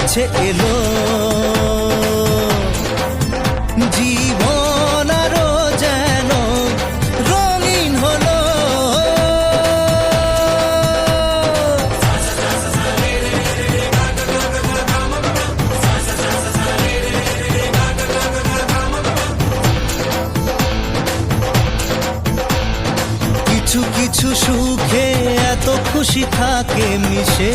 কাছে এলো। জীবন যেন কিছু কিছু সুখে এত খুশি থাকে মিশে।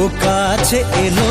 ও কাছে এলো।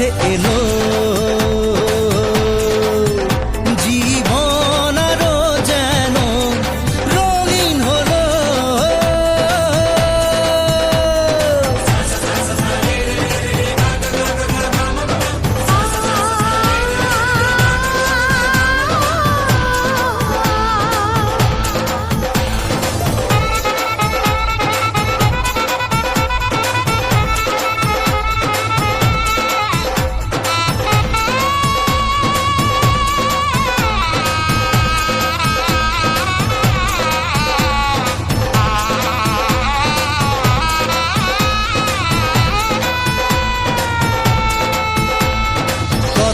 কাছে এলো